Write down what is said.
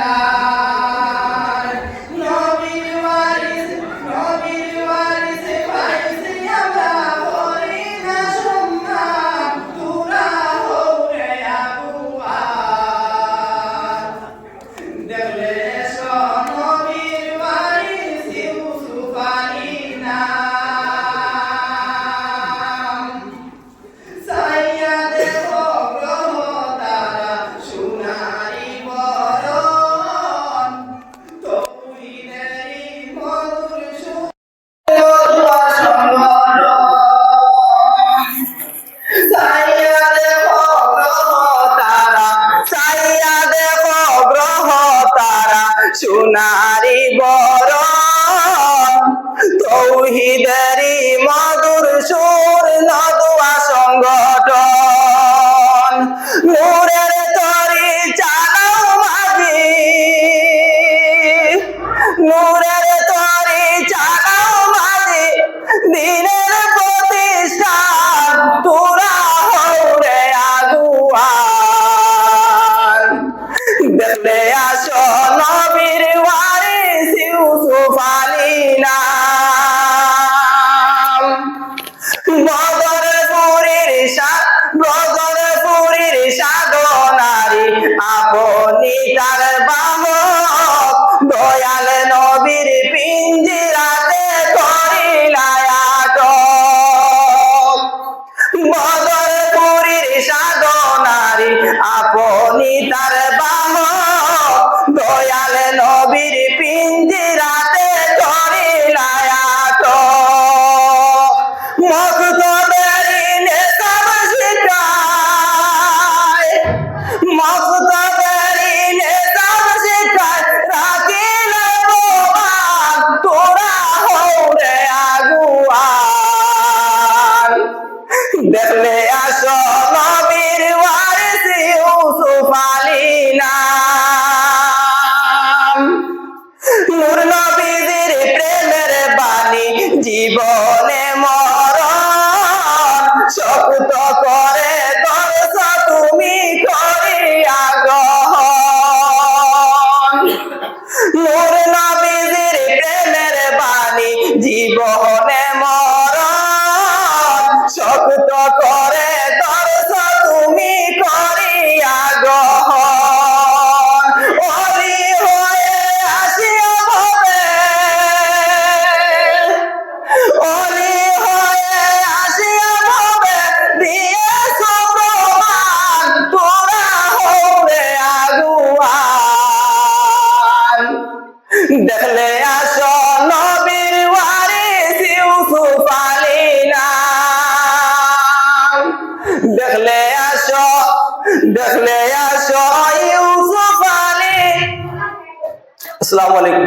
নবীর সোনারি তৌহিদেরই মধুর সুর নদুয়া সংগঠন। নূরের তরি চালাও মাঝি দেখলে আসো নবীর ওয়ারিস ইউসুফ আলী নাম। বদরপুরীর সাত বদরপুরীর সাধনারি আপনি তার বাহক। দয়াল নবীর পিঞ্জিরাতে করিলায়াত বদরপুরীর সাধনারি আপনি তার বাহক। দয়াল নবীর পিঞ্জিরাতে করিলায়াত নূর নবীদের প্রেমের বাণী, জীবনে মরণ। শক্ত করে দর্শ তুমি করিয়া গ্রহণ নূর নবীদের প্রেমের বাণী, জীবনে মরণ। শক্ত করে দেখলে আসসালামু আলাইকুম।